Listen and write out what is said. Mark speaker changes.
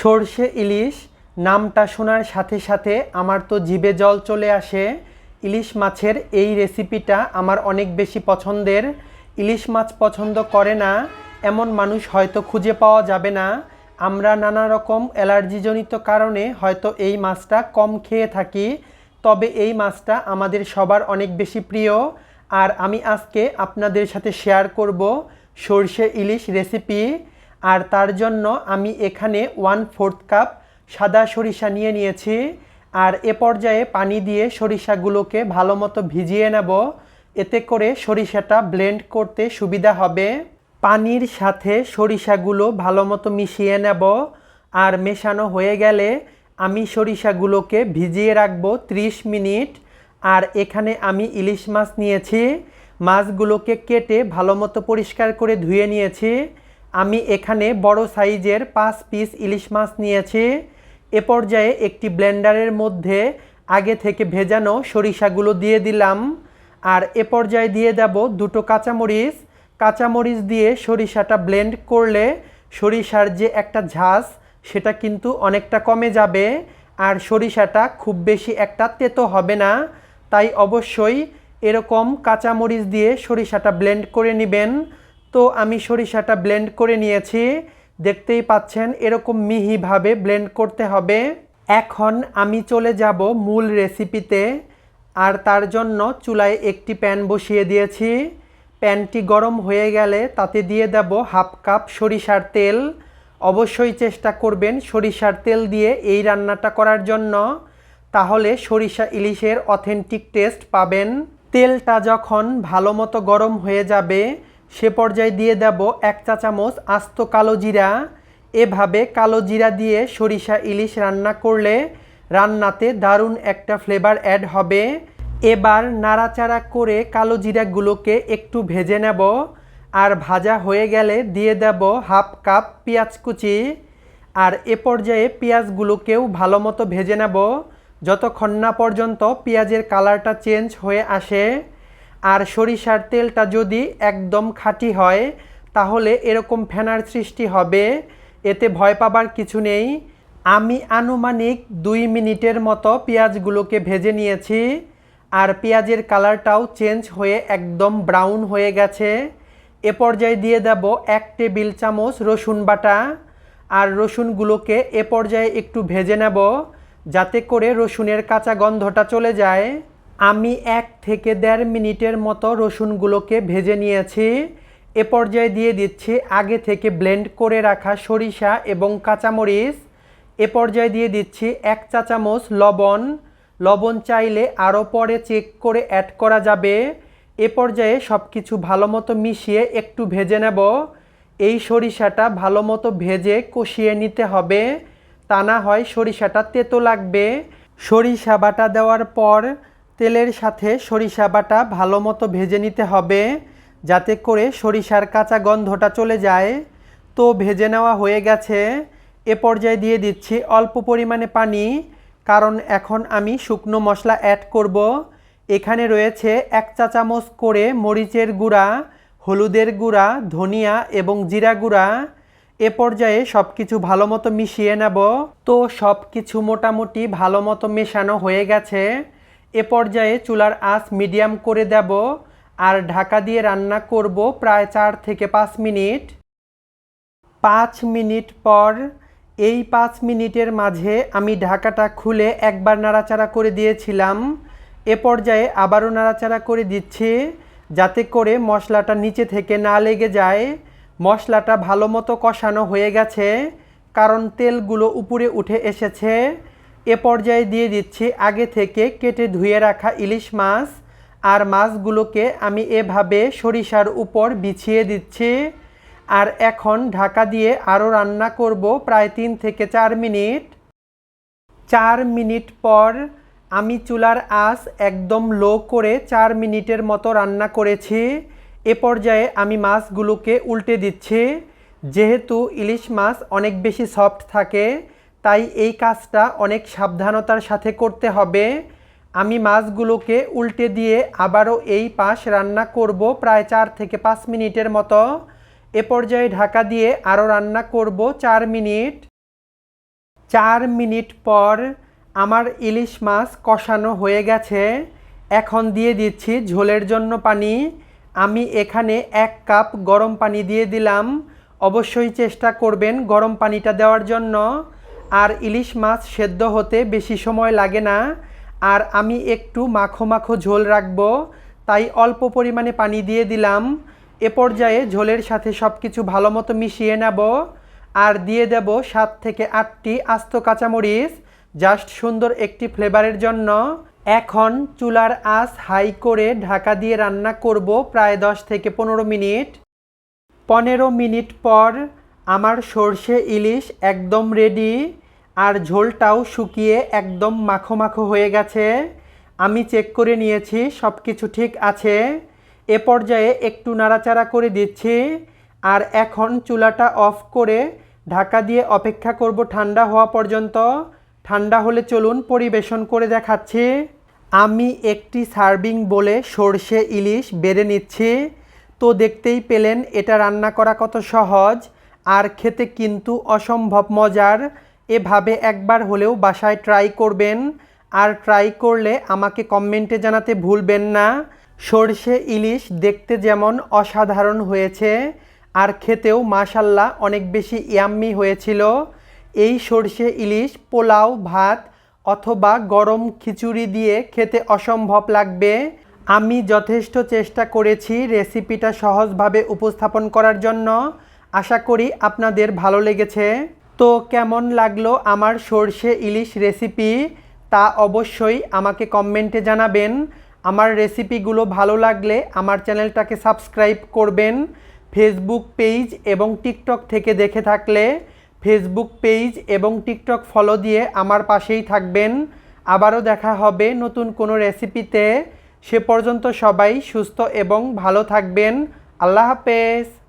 Speaker 1: সর্ষে ইলিশ, নামটা শোনার সাথে সাথে আমার তো জিভে জল চলে আসে। ইলিশ মাছের এই রেসিপিটা আমার অনেক বেশি পছন্দের। ইলিশ মাছ পছন্দ করে না, এমন মানুষ হয়তো খুঁজে পাওয়া যাবে না। আমরা নানা রকম অ্যালার্জিজনিত কারণে হয়তো এই মাছটা কম খেয়ে থাকি, তবে এই মাছটা আমাদের সবার অনেক বেশি প্রিয়। আর আমি আজকে আপনাদের সাথে শেয়ার করব সর্ষে ইলিশ রেসিপি। আর তার জন্য আমি এখানে ওয়ান ফোর্থ কাপ সাদা সরিষা নিয়ে নিয়েছি। আর এ পর্যায়ে পানি দিয়ে সরিষাগুলোকে ভালো মতো ভিজিয়ে নেব। এতে করে সরিষাটা ব্লেন্ড করতে সুবিধা হবে। পানির সাথে সরিষাগুলো ভালো মতো মিশিয়ে নেব। আর মেশানো হয়ে গেলে আমি সরিষাগুলোকে ভিজিয়ে রাখব 30 মিনিট। আর এখানে আমি ইলিশ মাছ নিয়েছি। মাছগুলোকে কেটে ভালো মতো পরিষ্কার করে ধুয়ে নিয়েছি। আমি এখানে বড় সাইজের পাঁচ পিস ইলিশ মাছ নিয়েছি। এ পর্যায়ে একটি ব্লেন্ডারের মধ্যে আগে থেকে ভেজানো সরিষাগুলো দিয়ে দিলাম। আর এ পর্যায়ে দিয়ে দেব দুটো কাঁচামরিচ। কাঁচামরিচ দিয়ে সরিষাটা ব্লেন্ড করলে সরিষার যে একটা ঝাঁস সেটা কিন্তু অনেকটা কমে যাবে। আর সরিষাটা খুব বেশি একটা তেতো হবে না। তাই অবশ্যই এরকম কাঁচামরিচ দিয়ে সরিষাটা ব্লেন্ড করে নেবেন। তো আমি সরিষাটা ব্লেন্ড করে নিয়েছি। দেখতেই পাচ্ছেন, এরকম মিহিভাবে ব্লেন্ড করতে হবে। এখন আমি চলে যাব মূল রেসিপিতে আর তার জন্য চুলায় একটি প্যান বসিয়ে দিয়েছি। প্যানটি গরম হয়ে গেলে তাতে দিয়ে দেব হাফ কাপ সরিষার তেল। অবশ্যই চেষ্টা করবেন সরিষার তেল দিয়ে এই রান্নাটা করার জন্য। তাহলে সরিষা ইলিশের অথেন্টিক টেস্ট পাবেন। তেলটা যখন ভালো মতো গরম হয়ে যাবে সে পর্যায়ে দিয়ে দেব এক চা চামচ আস্ত কালো জিরা। এভাবে কালো জিরা দিয়ে সরিষা ইলিশ রান্না করলে রান্নাতে দারুণ একটা ফ্লেভার অ্যাড হবে। এবার নাড়াচাড়া করে কালো জিরাগুলোকে একটু ভেজে নেব। আর ভাজা হয়ে গেলে দিয়ে দেব হাফ কাপ পেঁয়াজ কুচি। আর এ পর্যায়ে পেঁয়াজগুলোকেও ভালো মতো ভেজে নেব। যতক্ষণ না পর্যন্ত পেঁয়াজের কালারটা চেঞ্জ হয়ে আসে আর সরিষার তেলটা যদি একদম খাঁটি হয়, তাহলে এরকম ফেনার সৃষ্টি হবে। এতে ভয় পাবার কিছু নেই। আমি আনুমানিক দুই মিনিটের মতো পেঁয়াজগুলোকে ভেজে নিয়েছি। আর পেঁয়াজের কালারটাও চেঞ্জ হয়ে একদম ব্রাউন হয়ে গেছে। এ পর্যায়ে দিয়ে দেব এক টেবিল চামচ রসুন বাটা। আর রসুনগুলোকে এ পর্যায়ে একটু ভেজে নেব, যাতে করে রসুনের কাঁচা গন্ধটা চলে যায়। আমি এক থেকে দেড় মিনিটের মতো রসুনগুলোকে ভেজে নিয়েছি। এ পর্যায়ে দিয়ে দিচ্ছি আগে থেকে ব্লেন্ড করে রাখা সরিষা এবং কাঁচামরিচ। এ পর্যায়ে দিয়ে দিচ্ছি এক চা চামচ লবণ। লবণ চাইলে আরও পরে চেক করে অ্যাড করা যাবে। এ পর্যায়ে সব কিছু ভালো মতো মিশিয়ে একটু ভেজে নেব। এই সরিষাটা ভালো মতো ভেজে কষিয়ে নিতে হবে। তা না হয় সরিষাটা তেতো লাগবে। সরিষা বাটা দেওয়ার পর তেলের সাথে সরিষা বাটা ভালো মতো ভেজে নিতে হবে যাতে করে সরিষার কাঁচা গন্ধটা চলে যায়। তো ভেজে নেওয়া হয়ে গেছে। এ পর্যায়ে দিয়ে দিচ্ছি অল্প পরিমাণে পানি, কারণ এখন আমি শুকনো মশলা অ্যাড করব। এখানে রয়েছে এক চা চামচ করে মরিচের গুঁড়া, হলুদের গুঁড়া, ধনিয়া এবং জিরা গুঁড়া। এ পর্যায়ে সব কিছু ভালো মতো মিশিয়ে নেব। তো সব কিছু মোটামুটি ভালো মতো মেশানো হয়ে গেছে। এ পর্যায়ে চুলার আঁচ মিডিয়াম করে দেব আর ঢাকা দিয়ে রান্না করব প্রায় চার থেকে পাঁচ মিনিট। পাঁচ মিনিট পর এই পাঁচ মিনিটের মাঝে আমি ঢাকাটা খুলে একবার নাড়াচাড়া করে দিয়েছিলাম। এ পর্যায়ে আবারও নাড়াচাড়া করে দিচ্ছি যাতে করে মশলাটা নিচে থেকে না লেগে যায়। মশলাটা ভালো মতো কষানো হয়ে গেছে, কারণ তেলগুলো উপরে উঠে এসেছে। এ পর্যায়ে দিয়ে দিচ্ছি, আগে থেকে কেটে ধুয়ে রাখা ইলিশ মাছ আর মাছগুলোকে আমি এভাবে সরিষার উপর বিছিয়ে দিচ্ছি। আর এখন ঢাকা দিয়ে আরও রান্না করব প্রায় তিন থেকে চার মিনিট। চার মিনিট পর আমি চুলার আঁচ একদম লো করে চার মিনিটের মতো রান্না করেছি। এ পর্যায়ে আমি মাছগুলোকে উল্টে দিচ্ছি। যেহেতু ইলিশ মাছ অনেক বেশি সফট থাকে তাই এই কাজটা অনেক সাবধানতার সাথে করতে হবে। আমি মাছগুলোকে উল্টে দিয়ে আবারও এই পাশ রান্না করব প্রায় চার থেকে পাঁচ মিনিটের মতো। এ পর্যায়ে ঢাকা দিয়ে আরও রান্না করব চার মিনিট। চার মিনিট পর আমার ইলিশ মাছ কষানো হয়ে গেছে। এখন দিয়ে দিচ্ছি ঝোলের জন্য পানি। আমি এখানে এক কাপ গরম পানি দিয়ে দিলাম। অবশ্যই চেষ্টা করবেন গরম পানিটা দেওয়ার জন্য। আর ইলিশ মাছ সেদ্ধ হতে বেশি সময় লাগে না। আর আমি একটু মাখো মাখো ঝোল রাখব, তাই অল্প পরিমাণে পানি দিয়ে দিলাম। এ পর্যায়ে ঝোলের সাথে সব কিছু ভালো মতো মিশিয়ে নেব। আর দিয়ে দেব সাত থেকে আটটি আস্ত কাঁচামরিচ, জাস্ট সুন্দর একটি ফ্লেভারের জন্য। এখন চুলার আঁচ হাই করে ঢাকা দিয়ে রান্না করব প্রায় দশ থেকে পনেরো মিনিট। পনেরো মিনিট পর আমার সর্ষে ইলিশ একদম রেডি আর ঝোলটাও শুকিয়ে একদম মাখো মাখো হয়ে গেছে। আমি চেক করে নিয়েছি সব কিছু ঠিক আছে। এ পর্যায়ে একটু নাড়াচাড়া করে দিচ্ছি। আর এখন চুলাটা অফ করে ঢাকা দিয়ে অপেক্ষা করব ঠান্ডা হওয়া পর্যন্ত। ঠান্ডা হলে চলুন পরিবেশন করে দেখাচ্ছি। আমি একটি সার্ভিং বলে সর্ষে ইলিশ বেড়ে নিচ্ছি। তো দেখতেই পেলেন, এটা রান্না করা কত সহজ। আর খেতে কিন্তু অসম্ভব মজার। এভাবে একবার হলেও বাসায় ট্রাই করবেন। আর ট্রাই করলে আমাকে কমেন্টে জানাতে ভুলবেন না। সর্ষে ইলিশ দেখতে যেমন অসাধারণ হয়েছে, আর খেতেও মাশাল্লাহ অনেক বেশি ইয়াম্মি হয়েছিল। এই সর্ষে ইলিশ, পোলাও, ভাত অথবা গরম খিচুড়ি দিয়ে খেতে অসম্ভব লাগবে। আমি যথেষ্ট চেষ্টা করেছি রেসিপিটা সহজভাবে উপস্থাপন করার জন্য। আশা করি আপনাদের ভালো লেগেছে। তো কেমন লাগল আমার সর্ষে ইলিশ রেসিপি তা অবশ্যই আমাকে কমেন্টে জানাবেন। আমার রেসিপিগুলো ভালো লাগলে আমার চ্যানেলটাকে সাবস্ক্রাইব করবেন। ফেসবুক পেজ এবং টিকটক থেকে দেখে থাকলে ফেসবুক পেজ এবং টিকটক ফলো দিয়ে আমার পাশেই থাকবেন। আবারও দেখা হবে নতুন কোনো রেসিপিতে সে পর্যন্ত সবাই সুস্থ এবং ভালো থাকবেন। আল্লাহ হাফেজ।